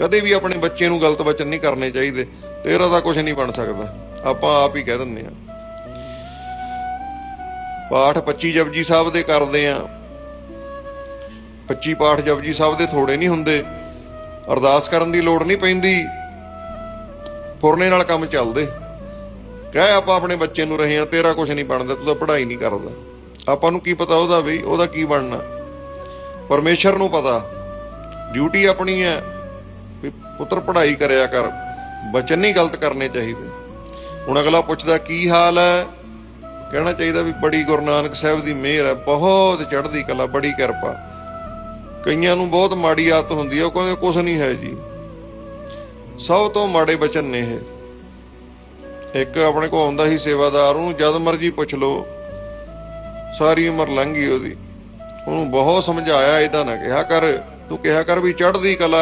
ਕਦੇ ਵੀ ਆਪਣੇ ਬੱਚੇ ਨੂੰ ਗਲਤ ਵਚਨ ਨਹੀਂ ਕਰਨੇ ਚਾਹੀਦੇ। ਤੇਰਾ ਤਾਂ ਕੁਝ ਨਹੀਂ ਬਣ ਸਕਦਾ। ਆਪਾਂ ਆਪ ਹੀ ਕਹਿ ਦਿੰਦੇ ਆ ਪਾਠ 25 ਜਪਜੀ ਸਾਹਿਬ ਦੇ ਕਰਦੇ ਆ 25 ਪਾਠ ਜਪਜੀ ਸਾਹਿਬ ਦੇ ਥੋੜੇ ਨਹੀਂ ਹੁੰਦੇ। ਅਰਦਾਸ ਕਰਨ ਦੀ ਲੋੜ ਨਹੀਂ ਪੈਂਦੀ। ਫੁਰਨੇ ਨਾਲ ਕੰਮ ਚੱਲਦੇ। ਕਹਿ ਆਪਾਂ ਆਪਣੇ ਬੱਚੇ ਨੂੰ ਰਹੇ ਆ ਤੇਰਾ ਕੁਝ ਨਹੀਂ ਬਣਦਾ, ਤੂੰ ਤਾਂ ਪੜ੍ਹਾਈ ਨਹੀਂ ਕਰਦਾ। ਆਪਾਂ ਨੂੰ ਕੀ ਪਤਾ ਉਹਦਾ ਵੀ, ਉਹਦਾ ਕੀ ਬਣਨਾ। ਪਰਮੇਸ਼ਰ ਨੂੰ ਪਤਾ। ਡਿਊਟੀ ਆਪਣੀ ਹੈ। ਵੀ ਪੁੱਤਰ ਪੜ੍ਹਾਈ ਕਰਿਆ ਕਰ, ਬਚਨ ਨਹੀਂ ਗਲਤ ਕਰਨੇ ਚਾਹੀਦੇ। ਹੁਣ ਅਗਲਾ ਪੁੱਛਦਾ, ਕੀ ਹਾਲ ਹੈ? ਕਹਿਣਾ ਚਾਹੀਦਾ ਵੀ ਬੜੀ ਗੁਰੂ ਨਾਨਕ ਸਾਹਿਬ ਦੀ ਮਿਹਰ ਹੈ, ਬਹੁਤ ਚੜ੍ਹਦੀ ਕਲਾ, ਬੜੀ ਕਿਰਪਾ। ਕਈਆਂ ਨੂੰ ਬਹੁਤ ਮਾੜੀ ਆਦਤ ਹੁੰਦੀ ਹੈ, ਉਹ ਕਹਿੰਦੇ ਕੁਝ ਨਹੀਂ ਹੈ ਜੀ। ਸਭ ਤੋਂ ਮਾੜੇ ਬਚਨ ਨੇ ਇਹ। ਇੱਕ ਆਪਣੇ ਕੋਲ ਆਉਂਦਾ ਸੀ ਸੇਵਾਦਾਰ, ਉਹਨੂੰ ਜਦ ਮਰਜ਼ੀ ਪੁੱਛ ਲਓ, ਸਾਰੀ ਉਮਰ ਲੰਘ ਗਈ ਉਹਦੀ। ਉਹਨੂੰ ਬਹੁਤ ਸਮਝਾਇਆ, ਇਹਦਾ ਨਾ ਕਿਹਾ ਕਰ, ਤੂੰ ਕਿਹਾ ਕਰ ਵੀ ਚੜ੍ਹਦੀ ਕਲਾ